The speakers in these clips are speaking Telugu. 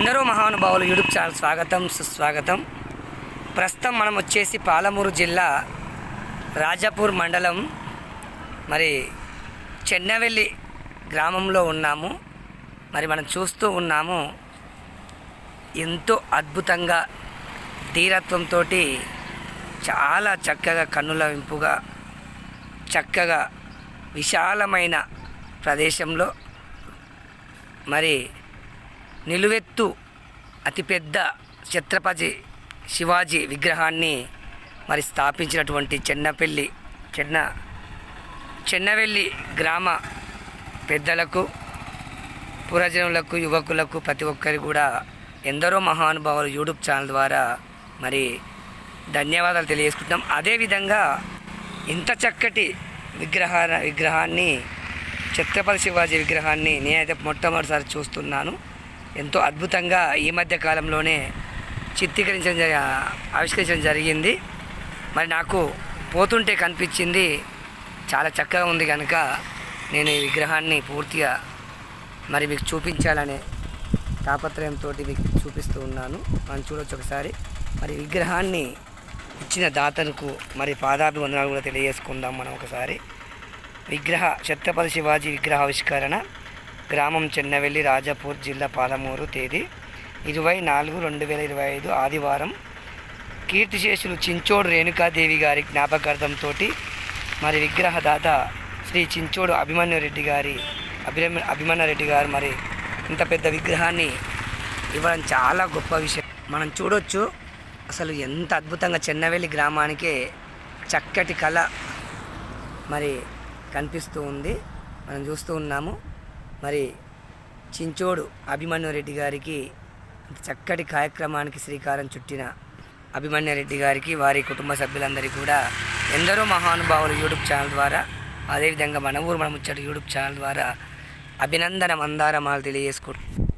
ఎందరో మహానుభావులు యూట్యూబ్ ఛానల్ స్వాగతం సుస్వాగతం. ప్రస్తుతం మనం వచ్చేసి పాలమూరు జిల్లా రాజాపూర్ మండలం మరి చెన్నవెల్లి గ్రామంలో ఉన్నాము. మరి మనం చూస్తూ ఉన్నాము ఎంతో అద్భుతంగా ధీరత్వంతో చాలా చక్కగా కన్నుల వింపుగా చక్కగా విశాలమైన ప్రదేశంలో మరి నిలువెత్తు అతిపెద్ద ఛత్రపతి శివాజీ విగ్రహాన్ని మరి స్థాపించినటువంటి చెన్నపల్లి చెన్న చెన్నవెల్లి గ్రామ పెద్దలకు పురజనులకు యువకులకు ప్రతి ఒక్కరి కూడా ఎందరో మహానుభావులు యూట్యూబ్ ఛానల్ ద్వారా మరి ధన్యవాదాలు తెలియజేసుకుంటున్నాం. అదేవిధంగా ఇంత చక్కటి విగ్రహ విగ్రహాన్ని ఛత్రపతి శివాజీ విగ్రహాన్ని నేనైతే మొట్టమొదటిసారి చూస్తున్నాను. ఎంతో అద్భుతంగా ఈ మధ్య కాలంలోనే చిత్రీకరించడం జరి ఆవిష్కరించడం జరిగింది. మరి నాకు పోతుంటే కనిపించింది చాలా చక్కగా ఉంది కనుక నేను ఈ విగ్రహాన్ని పూర్తిగా మరి మీకు చూపించాలనే తాపత్రయంతో మీకు చూపిస్తూ ఉన్నాను. మనం చూడొచ్చు ఒకసారి. మరి విగ్రహాన్ని ఇచ్చిన దాతలకు మరి పాదాభివందనాలు కూడా తెలియజేసుకుందాం మనం ఒకసారి. విగ్రహ ఛత్రపతి శివాజీ విగ్రహావిష్కరణ. గ్రామం చెన్నవెల్లి రాజాపూర్ జిల్లా పాలమూరు తేదీ ఇరవై నాలుగు రెండు వేల ఇరవై ఐదు ఆదివారం. కీర్తిశేషులు చించోడు రేణుకాదేవి గారి జ్ఞాపకార్థంతో మరి విగ్రహదాత శ్రీ చించోడు అభిమన్యు రెడ్డి గారి అభిమ అభిమన్యు రెడ్డి గారు మరి ఇంత పెద్ద విగ్రహాన్ని ఇవ్వడం చాలా గొప్ప విషయం. మనం చూడొచ్చు అసలు ఎంత అద్భుతంగా చెన్నవెల్లి గ్రామానికే చక్కటి కళ మరి కనిపిస్తూ ఉంది. మనం చూస్తూ ఉన్నాము. మరి చించోడు అభిమన్యురెడ్డి గారికి చక్కటి కార్యక్రమానికి శ్రీకారం చుట్టిన అభిమన్యు రెడ్డి గారికి వారి కుటుంబ సభ్యులందరికీ కూడా ఎందరో మహానుభావులు యూట్యూబ్ ఛానల్ ద్వారా అదేవిధంగా మన ఊరు మన ముచ్చట యూట్యూబ్ ఛానల్ ద్వారా అభినందన మందారమాలు తెలియజేసుకుంటు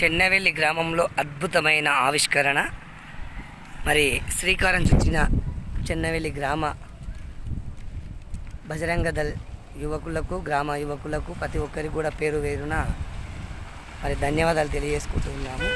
చెన్నవెల్లి గ్రామంలో అద్భుతమైన ఆవిష్కరణ. మరి శ్రీకారం చుట్టిన చెన్నవెల్లి గ్రామ బజరంగ దళ్ యువకులకు గ్రామ యువకులకు ప్రతి ఒక్కరికి కూడా పేరు వేరున మరి ధన్యవాదాలు తెలియజేసుకుంటున్నాము.